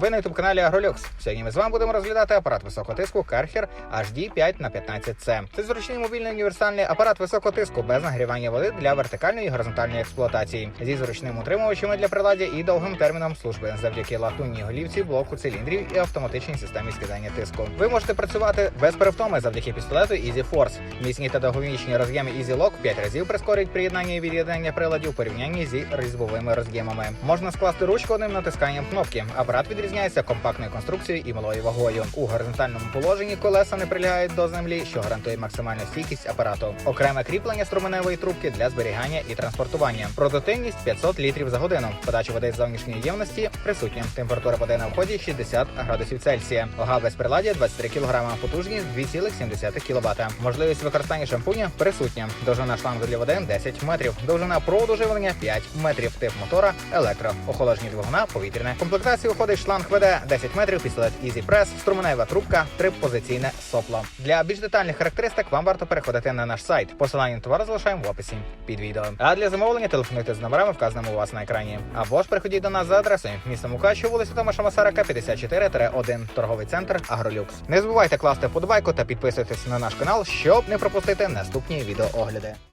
Ви на youtube каналі Агролюкс. Сьогодні ми з вами будемо розглядати апарат високого тиску Karcher HD 5 на 15C. Це зручний мобільний універсальний апарат високого тиску без нагрівання води для вертикальної і горизонтальної експлуатації зі зручним утримувачами для приладдя і довгим терміном служби завдяки латунній голівці, блоку циліндрів і автоматичній системі скидання тиску. Ви можете працювати без перевтоми завдяки пістолету Easy Force. Міцні та довговічні роз'єми Easy Lock 5 разів прискорюють приєднання і від'єднання приладів у порівнянні зі різьбовими роз'ємами. Можна скласти ручку одним натисканням кнопки. Апарат відрізняється компактною конструкцією і малою вагою. У горизонтальному положенні колеса не прилягають до землі, що гарантує максимальну стійкість апарату. Окреме кріплення струменевої трубки для зберігання і транспортування. Продуктивність 500 літрів за годину. Подача води з зовнішньої ємності присутня. Температура води на вході 60 градусів Цельсія. Вага без приладдя 23 кг. Потужність 2,7 кВт. Можливість використання шампуня присутня. Довжина шлангу для води 10 метрів. Довжина проводу живлення 5 метрів. Тип мотора електро. Охолодження двигуна повітряне. В комплектацію входить шланг ВД 10 метрів, пістолет Easy Press, струменева трубка, трипозиційне сопло. Для більш детальних характеристик вам варто переходити на наш сайт. Посилання на товар залишаємо в описі під відео. А для замовлення телефонуйте з номерами, вказаними у вас на екрані. Або ж приходіть до нас за адресою місто Мукачево, вулиця Томаша Масарака, 54-1, торговий центр Агролюкс. Не забувайте класти вподобайку та підписуйтесь на наш канал, щоб не пропустити наступні відеоогляди.